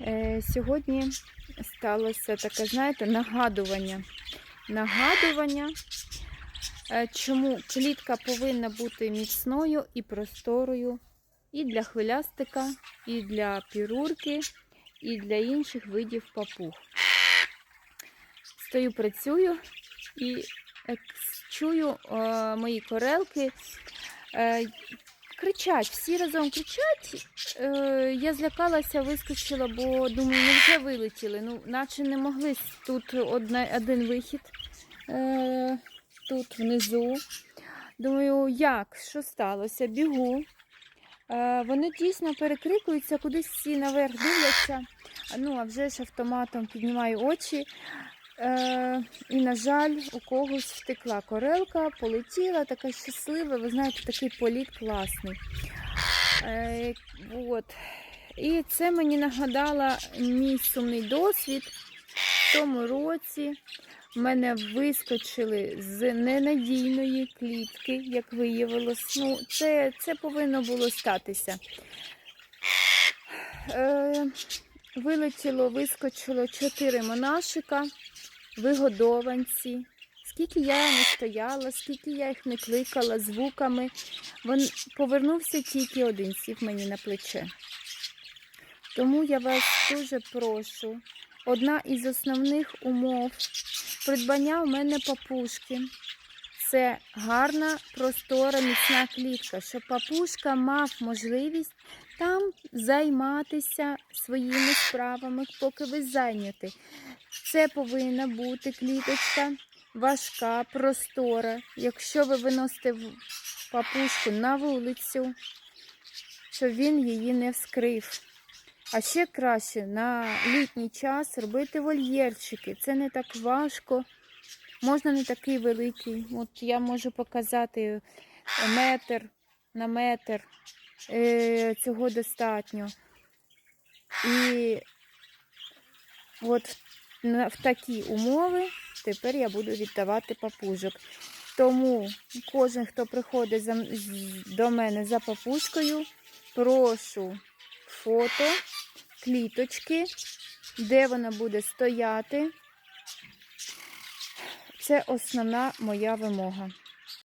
Е, Сьогодні сталося таке, знаєте, нагадування. Нагадування, е, чому клітка повинна бути міцною і просторою і для хвилястика, і для пірурки, і для інших видів папуг. Стою, працюю і е, чую мої корелки. Кричать, всі разом кричать. Е, я злякалася, вискочила, бо думаю, ну вже вилетіли. Ну, наче не могли тут одна, один вихід е, тут внизу. Думаю, як? Що сталося? Бігу. Е, вони дійсно перекрикуються, кудись всі наверх дивляться. Ну, а вже ж автоматом піднімаю очі. Е, і, на жаль, у когось втекла корелка, полетіла, така щаслива. Ви знаєте, такий політ класний. Е, от. І це мені нагадало мій сумний досвід. В тому році мене вискочили з ненадійної клітки, як виявилось. Ну, це, це повинно було статися. Е, вилетіло, вискочило чотири монашика, вигодованці. Скільки я не стояла, скільки я їх не кликала звуками, він повернувся тільки один, сів мені на плече. Тому я вас дуже прошу. Одна із основних умов придбання у мене папушки. Це гарна, простора, міцна клітка, щоб папушка мав можливість там займатися своїми справами, поки ви зайняті. Це повинна бути кліточка важка, простора. Якщо ви виносите папушку на вулицю, щоб він її не вскрив. А ще краще на літній час робити вольєрчики. Це не так важко. Можна не такий великий. От я можу показати метр на метр. Е, цього достатньо. І от на- в такі умови тепер я буду віддавати папужок. Тому кожен, хто приходить за, до мене за папушкою, прошу фото, кліточки, де вона буде стояти. Це основна моя вимога.